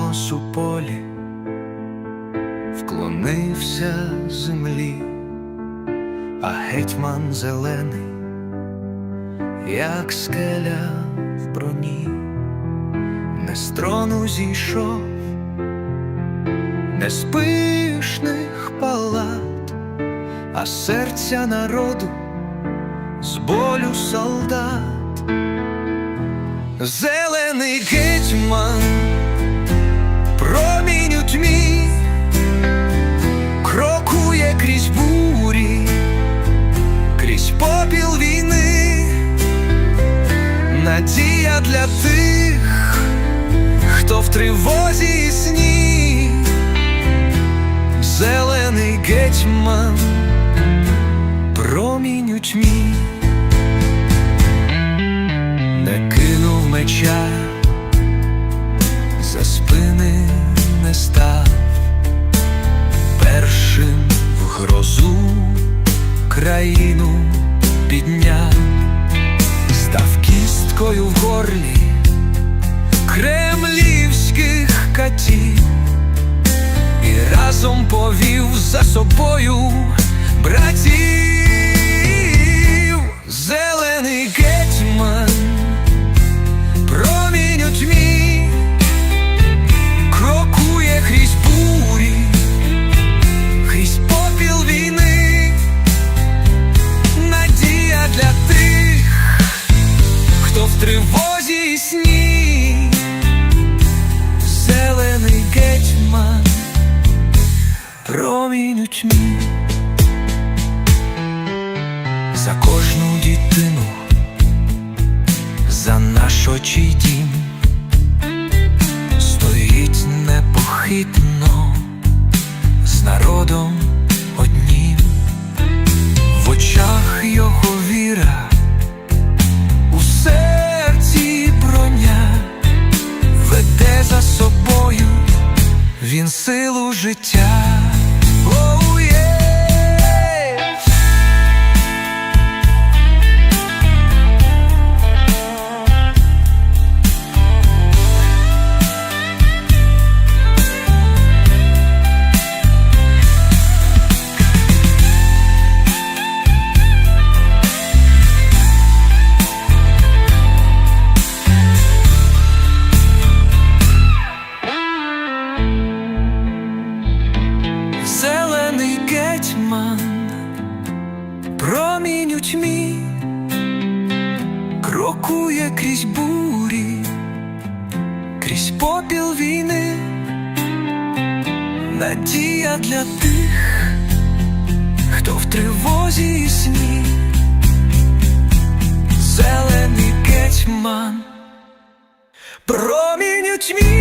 голос полі вклонився землі, а гетьман зелений, як скеля в броні, не з трону зійшов, не з пишних палат, а серця народу, з болю солдат. Зелений гетьман, надія для тих, хто в тривозі і сні, зелений гетьман, промінь у тьмі не кинув меча, за спини не став, першим в грозу країну підняв, кісткою в горлі кремлівських катів і разом повів за собою промінь тьмі, за кожну дітину за наш очий дім. Стоїть непохитно з народом однім, в очах його віра, за собою він силу життя. Гетьман, промінь у тьмі, крокує крізь бурі, крізь попіл війни, надія для тих, хто в тривозі і сні, зелений гетьман, промінь у тьмі.